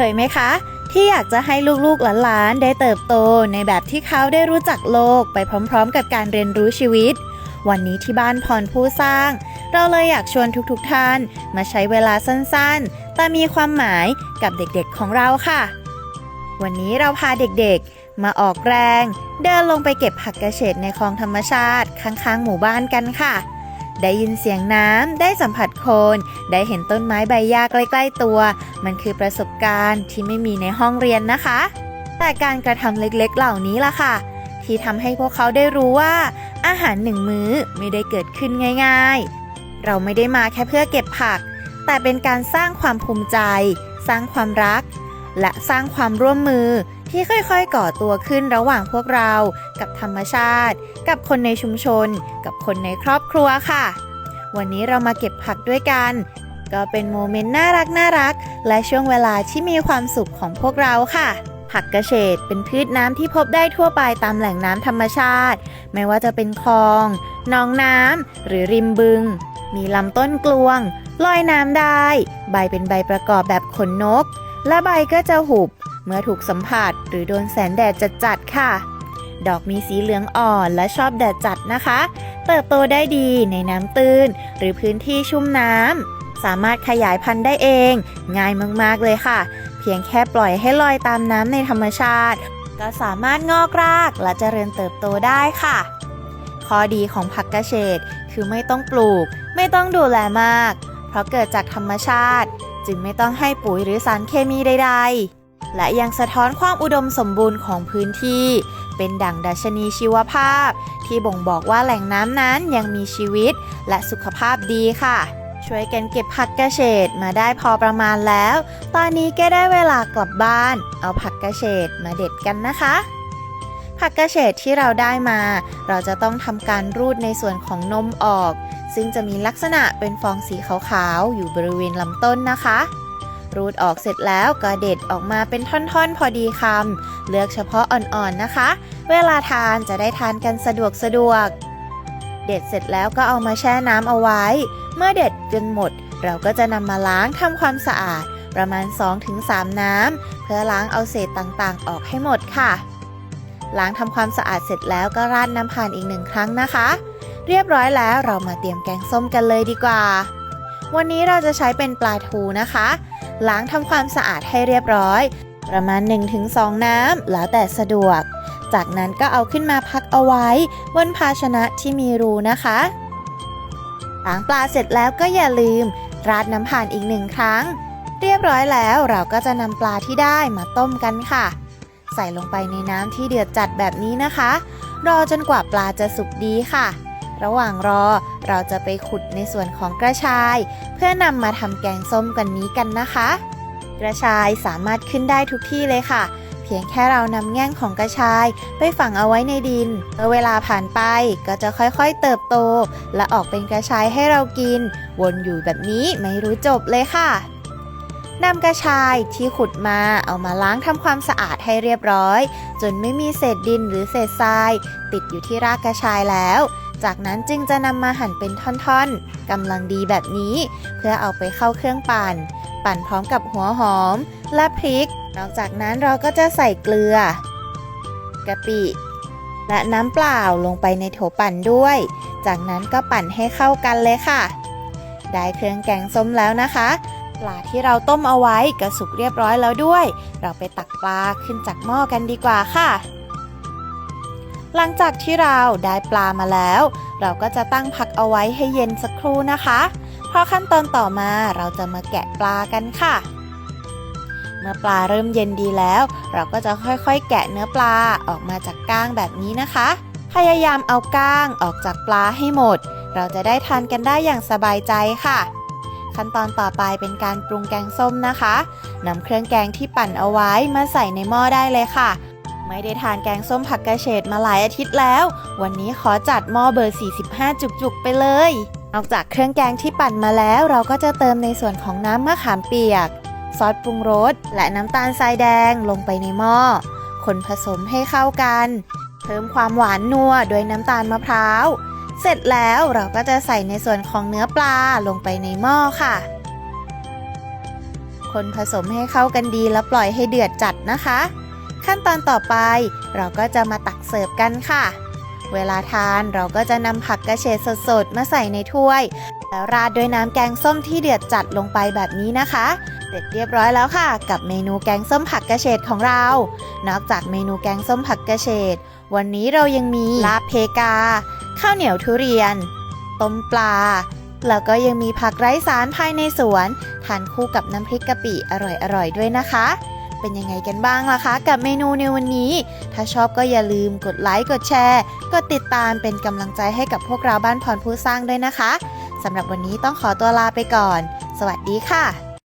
เคยไหมคะ ที่อยากจะให้ลูกๆหลานๆได้เติบโตในแบบที่เขาได้รู้จักโลกไปพร้อมๆ กับการเรียนรู้ชีวิต วันนี้ที่บ้านพรผู้สร้าง เราเลยอยากชวนทุกๆท่าน มาใช้เวลาสั้นๆ แต่มีความหมายกับเด็กๆของเราค่ะ วันนี้เราพาเด็กๆ มาออกแรง เดินลงไปเก็บผักกระเฉดในคลองธรรมชาติข้างๆ หมู่บ้านกันค่ะ ได้ยินเสียงน้ำ ได้สัมผัสโคน ได้เห็นต้นไม้ใบหญ้าใกล้ ๆ ตัว มันคือประสบการณ์ที่ไม่มีในห้องเรียนนะคะ แต่การกระทำเล็กๆ เหล่านี้ล่ะค่ะ ที่ทำให้พวกเขาได้รู้ว่า อาหารหนึ่งมื้อไม่ได้เกิดขึ้นง่ายๆ เราไม่ได้มาแค่เพื่อเก็บผัก แต่เป็นการสร้างความภูมิใจ สร้างความรัก และสร้างความร่วมมือที่ค่อยๆ ก่อตัวขึ้นระหว่างพวกเรา กับธรรมชาติ กับคนในชุมชน กับคนในครอบครัวค่ะ วันนี้เรามาเก็บผักด้วยกัน ก็เป็นโมเมนต์น่ารักน่ารัก และช่วงเวลาที่มีความสุขของพวกเราค่ะผักกระเฉดเป็นพืชน้ำที่พบได้ทั่วไปตามแหล่งน้ำธรรมชาติ ไม่ว่าจะเป็นคลองหนองน้ำหรือริมบึง มีลำต้นกลวง ลอยน้ำได้ ใบเป็นใบประกอบแบบขนนก และใบก็จะหุบเมื่อถูกสัมผัสหรือโดนแสงแดดจัดๆค่ะ ดอกมีสีเหลืองอ่อนและชอบแดดจัดนะคะ เติบโตได้ดีในน้ำตื้น หรือพื้นที่ชุ่มน้ำสามารถขยายพันธุ์ได้เอง ง่ายมากๆเลยค่ะ เพียงแค่ปล่อยให้ลอยตามน้ำในธรรมชาติ ก็สามารถงอกรากและเจริญเติบโตได้ค่ะ ข้อดีของผักกระเฉดคือไม่ต้องปลูก ไม่ต้องดูแลมาก เพราะเกิดจากธรรมชาติ จึงไม่ต้องให้ปุ๋ยหรือสารเคมีใดๆ และยังสะท้อนความอุดมสมบูรณ์ของพื้นที่ เป็นดั่งดัชนีชีวภาพ ที่บ่งบอกว่าแหล่งน้ำนั้นยังมีชีวิต และสุขภาพดีค่ะ ช่วยกันเก็บผักกระเฉดมาได้พอประมาณแล้ว ตอนนี้ก็ได้เวลากลับบ้าน เอาผักกระเฉดมาเด็ดกันนะคะ ผักกระเฉดที่เราได้มา เราจะต้องทำการรูดในส่วนของนมออก ซึ่งจะมีลักษณะเป็นฟองสีขาวๆ อยู่บริเวณลำต้นนะคะ รูดออกเสร็จแล้วก็เด็ดออกมาเป็นท่อนๆ พอดีคำเลือกเฉพาะอ่อนๆนะคะ เวลาทานจะได้ทานกันสะดวกสะดวก เด็ดเสร็จแล้วก็เอามาแช่น้ำเอาไว้ เมื่อเด็ดจนหมด เราก็จะนำมาล้างทำความสะอาด ประมาณ 2-3 น้ำเพื่อล้างเอาเศษต่างๆ ออกให้หมดค่ะ ล้างทำความสะอาดเสร็จแล้วก็ราดน้ำผ่านอีกหนึ่งครั้งนะคะ เรียบร้อยแล้วเรามาเตรียมแกงส้มกันเลยดีกว่า วันนี้เราจะใช้เป็นปลาทูนะคะ ล้างทำความสะอาดให้เรียบร้อย ประมาณ 1-2 น้ำแล้วแต่สะดวก จากนั้นก็เอาขึ้นมาพักเอาไว้ บนภาชนะที่มีรูนะคะล้างปลาเสร็จแล้วก็อย่าลืม ราดน้ำผ่านอีกหนึ่งครั้ง เรียบร้อยแล้วเราก็จะนำปลาที่ได้มาต้มกันค่ะ ส่ลงไปในน้ำที่เดือดจัดแบบนี้นะคะ รอจนกว่าปลาจะสุกดีค่ะ ระหว่างรอเราจะไปขุดในส่วนของกระชาย เพื่อนำมาทำแกงส้มกันนี้กันนะคะ กระชายสามารถขึ้นได้ทุกที่เลยค่ะ เพียงแค่เรานำแง่งของกระชาย ไปฝังเอาไว้ในดินเมื่อเวลาผ่านไปก็จะค่อยๆเติบโต และออกเป็นกระชายให้เรากิน วนอยู่แบบนี้ไม่รู้จบเลยค่ะ นำกระชายที่ขุดมาเอามาล้างทำความสะอาดให้เรียบร้อย จนไม่มีเศษดินหรือเศษทราย ติดอยู่ที่รากกระชายแล้ว จากนั้นจึงจะนำมาหั่นเป็นท่อนๆกำลังดีแบบนี้ เพื่อเอาไปเข้าเครื่องปั่น ปั่นพร้อมกับหัวหอม และพริก นอกจากนั้นเราก็จะใส่เกลือกะปิ และน้ำเปล่าลงไปในโถปั่นด้วย จากนั้นก็ปั่นให้เข้ากันเลยค่ะ ได้เครื่องแกงส้มแล้วนะคะ ปลาที่เราต้มเอาไว้ก็สุกเรียบร้อยแล้วด้วย เราไปตักปลาขึ้นจากหม้อกันดีกว่าค่ะ หลังจากที่เราได้ปลามาแล้ว เราก็จะตั้งพักเอาไว้ให้เย็นสักครู่นะคะ เพราะขั้นตอนต่อมาเราจะมาแกะปลากันค่ะ เมื่อปลาเริ่มเย็นดีแล้ว เราก็จะค่อยๆ แกะเนื้อปลาออกมาจากก้างแบบนี้นะคะ พยายามเอาก้างออกจากปลาให้หมด เราจะได้ทานกันได้อย่างสบายใจค่ะ ขั้นตอนต่อไปเป็นการปรุงแกงส้มนะคะนำเครื่องแกงที่ปั่นเอาไว้มาใส่ในหม้อได้เลยค่ะ ไม่ได้ทานแกงส้มผักกระเฉดมาหลายอาทิตย์แล้ว วันนี้ขอจัดหม้อเบอร์ 45 จุกๆ ไปเลย นอกจากเครื่องแกงที่ปั่นมาแล้วเราก็จะเติมในส่วนของน้ำมะขามเปียก ซอสปรุงรสและน้ำตาลทรายแดงลงไปในหม้อ คนผสมให้เข้ากัน เพิ่มความหวานนัวด้วยน้ำตาลมะพร้าว เสร็จแล้วเราก็จะใส่ในส่วนของเนื้อปลาลงไปในหม้อค่ะ คนผสมให้เข้ากันดีแล้วปล่อยให้เดือดจัดนะคะ ขั้นตอนต่อไปเราก็จะมาตักเสิร์ฟกันค่ะ เวลาทานเราก็จะนำผักกระเฉดสดๆมาใส่ในถ้วย แล้วราดด้วยน้ำแกงส้มที่เดือดจัดลงไปแบบนี้นะคะเสร็จเรียบร้อยแล้วค่ะ กับเมนูแกงส้มผักกระเฉดของเรา นอกจากเมนูแกงส้มผักกระเฉดวันนี้เรายังมีลาบเพกา ข้าวเหนียวทุเรียน ต้มปลา แล้วก็ยังมีผักไร้สารภายในสวน ทานคู่กับน้ำพริกกะปิอร่อยๆด้วยนะคะ เป็นยังไงกันบ้างล่ะคะ กับเมนูในวันนี้ ถ้าชอบก็อย่าลืมกดไลค์กดแชร์ กดติดตามเป็นกำลังใจให้กับพวกเราบ้านพรผู้สร้างด้วยนะคะสำหรับวันนี้ต้องขอตัวลาไปก่อน สวัสดีค่ะ